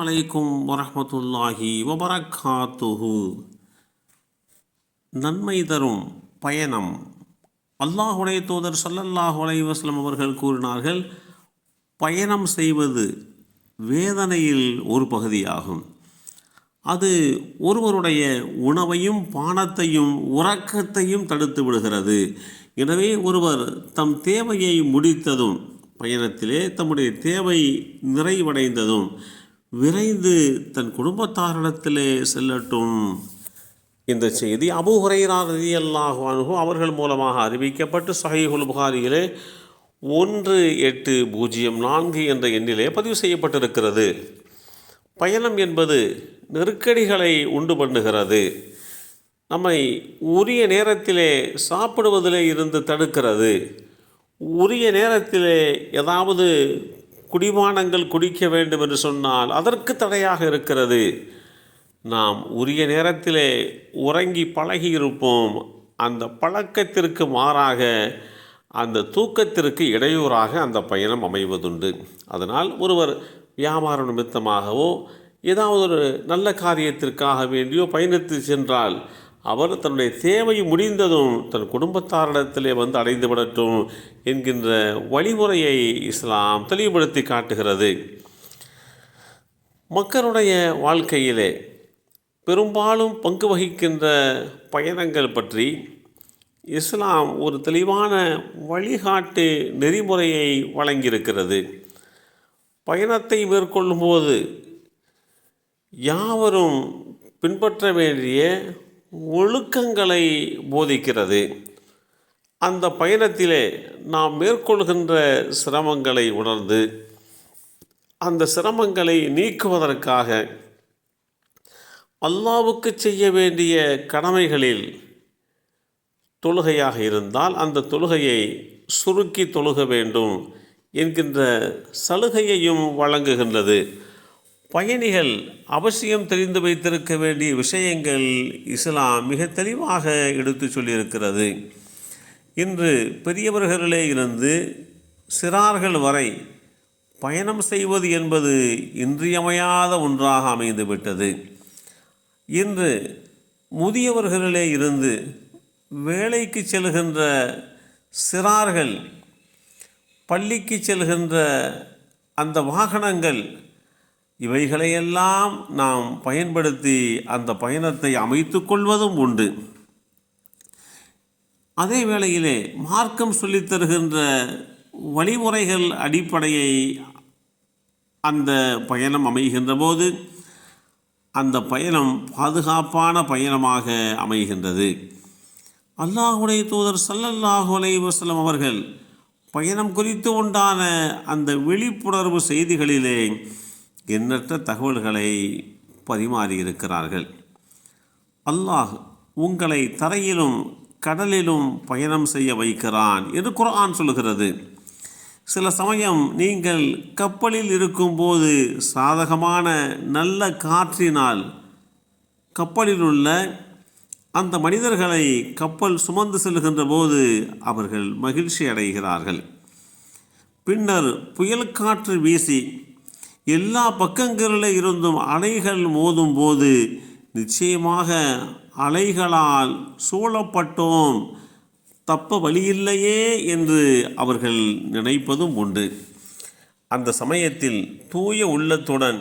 அலைக்கும் வரமத்துல்லாஹி வபரகாத்துஹு நன்மை தரும் பயணம். அல்லாஹுடைய தூதர் சல்லல்லாஹ் அலைவாஸ்லம் அவர்கள் கூறினார்கள் பயணம் செய்வது வேதனையில் ஒரு பகுதியாகும். அது ஒருவருடைய உணவையும் பானத்தையும் உறக்கத்தையும் தடுத்து விடுகிறது. எனவே ஒருவர் தம் தேவையை முடித்ததும் பயணத்திலே தம்முடைய தேவை நிறைவடைந்ததும் விரைந்து தன் குடும்பத்தாரிடத்திலே செல்லட்டும். இந்த செய்தி அபு ஹுரைரா ரலியல்லாஹு அன்ஹு அவர்கள் மூலமாக அறிவிக்கப்பட்டு சஹீஹுல் புகாரியிலே ஒன்று எட்டு பூஜ்ஜியம் நான்கு என்ற எண்ணிலே பதிவு செய்யப்பட்டிருக்கிறது. பயணம் என்பது நெருக்கடிகளை உண்டு பண்ணுகிறது. நம்மை உரிய நேரத்திலே சாப்பிடுவதிலே இருந்து தடுக்கிறது. உரிய நேரத்திலே ஏதாவது குடிபானங்கள் குடிக்க வேண்டும் என்று சொன்னால் அதற்கு தடையாக இருக்கிறது. நாம் உரிய நேரத்திலே உறங்கி பழகி இருப்போம் அந்த பழக்கத்திற்கு மாறாக அந்த தூக்கத்திற்கு இடையூறாக அந்த பயணம் அமைவதுண்டு. அதனால் ஒருவர் வியாபார நிமித்தமாகவோ ஏதாவது ஒரு நல்ல காரியத்திற்காக வேண்டியோ பயணித்து சென்றால் அவர் தன்னுடைய தேவை முடிந்ததும் தன் குடும்பத்தாரிடத்திலே வந்து அடைந்து விடட்டும் என்கின்ற வழிமுறையை இஸ்லாம் தெளிவுபடுத்தி காட்டுகிறது. மக்களுடைய வாழ்க்கையிலே பெரும்பாலும் பங்கு வகிக்கின்ற பயணங்கள் பற்றி இஸ்லாம் ஒரு தெளிவான வழிகாட்டு நெறிமுறையை வழங்கியிருக்கிறது. பயணத்தை மேற்கொள்ளும்போது யாவரும் பின்பற்ற வேண்டிய ஒழுக்கங்களை போதிக்கிறது. அந்த பயணத்திலே நாம் மேற்கொள்கின்ற சிரமங்களை உணர்ந்து அந்த சிரமங்களை நீக்குவதற்காக அல்லாவுக்கு செய்ய வேண்டிய கடமைகளில் தொழுகையாக இருந்தால் அந்த தொழுகையை சுருக்கி தொழுக வேண்டும் என்கின்ற சலுகையையும் வழங்குகின்றது. பயணிகள் அவசியம் தெரிந்து வைத்திருக்க வேண்டிய விஷயங்கள் இஸ்லாம் மிக தெளிவாக எடுத்து சொல்லியிருக்கிறது. இன்று பெரியவர்களிலே இருந்து சிறார்கள் வரை பயணம் செய்வது என்பது இன்றியமையாத ஒன்றாக அமைந்துவிட்டது. இன்று முதியவர்களிலே இருந்து வேலைக்கு செல்கின்ற சிறார்கள் பள்ளிக்கு செல்கின்ற அந்த வாகனங்கள் இவைகளையெல்லாம் நாம் பயன்படுத்தி அந்த பயணத்தை அமைத்து கொள்வதும் உண்டு. அதே வேளையிலே மார்க்கம் சொல்லித் தருகின்ற வழிமுறைகள் அடிப்படையை அந்த பயணம் அமைகின்ற போது அந்த பயணம் பாதுகாப்பான பயணமாக அமைகின்றது. அல்லாஹுடைய தூதர் சல்லல்லாஹு அலைவசலம் அவர்கள் பயணம் குறித்து உண்டான அந்த விழிப்புணர்வு செய்திகளிலே எண்ணற்ற தகவல்களை பரிமாறியிருக்கிறார்கள். அல்லாஹ் உங்களை தரையிலும் கடலிலும் பயணம் செய்ய வைக்கிறான் என்று குரான் சொல்கிறது சில சமயம் நீங்கள் கப்பலில் இருக்கும்போது சாதகமான நல்ல காற்றினால் கப்பலில் உள்ள அந்த மனிதர்களை கப்பல் சுமந்து செல்கின்ற போது அவர்கள் மகிழ்ச்சி அடைகிறார்கள் பின்னர் புயல் காற்று வீசி எல்லா பக்கங்களில் இருந்தும் அலைகள் மோதும் போது நிச்சயமாக அலைகளால் சூழப்பட்டோம். தப்ப வழியில்லையே என்று அவர்கள் நினைப்பதும் உண்டு. அந்த சமயத்தில் தூய உள்ளத்துடன்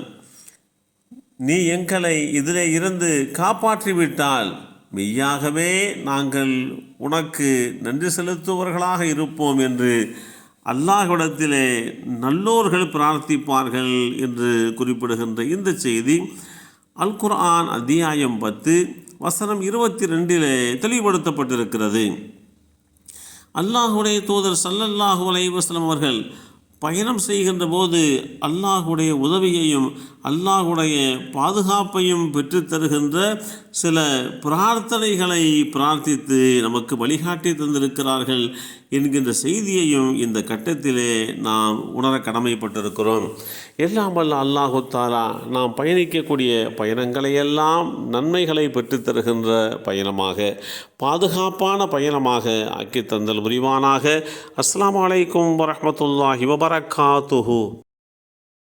நீ எங்களை இதிலே இருந்து காப்பாற்றிவிட்டால் மெய்யாகவே நாங்கள் உனக்கு நன்றி செலுத்துவர்களாக இருப்போம் என்று அல்லாஹ்விடத்திலே நல்லோர்கள் பிரார்த்திப்பார்கள் என்று குறிப்பிடுகின்ற இந்த செய்தி அல் குர்ஆன் அத்தியாயம் பத்து வசனம் இருபத்தி ரெண்டிலே தெளிவுபடுத்தப்பட்டிருக்கிறது. அல்லாஹுடைய தூதர் சல்லல்லாஹு அலைவாஸ்லம் அவர்கள் பயணம் செய்கின்ற போது அல்லாஹுடைய உதவியையும் அல்லாஹுடைய பாதுகாப்பையும் பெற்றுத்தருகின்ற சில பிரார்த்தனைகளை பிரார்த்தித்து நமக்கு வழிகாட்டி தந்திருக்கிறார்கள் என்கின்ற செய்தியையும் இந்த கட்டத்திலே நாம் உணர கடமைப்பட்டிருக்கிறோம். எல்லாம் வல்ல அல்லாஹுத்தாலா நாம் பயணிக்கக்கூடிய பயணங்களையெல்லாம் நன்மைகளை பெற்றுத்தருகின்ற பயணமாக பாதுகாப்பான பயணமாக ஆக்கி தந்தல் புரிவானாக. அஸ்லாம் வலைக்கம் வரமத்துல்லாஹி வபரகாத்துஹு.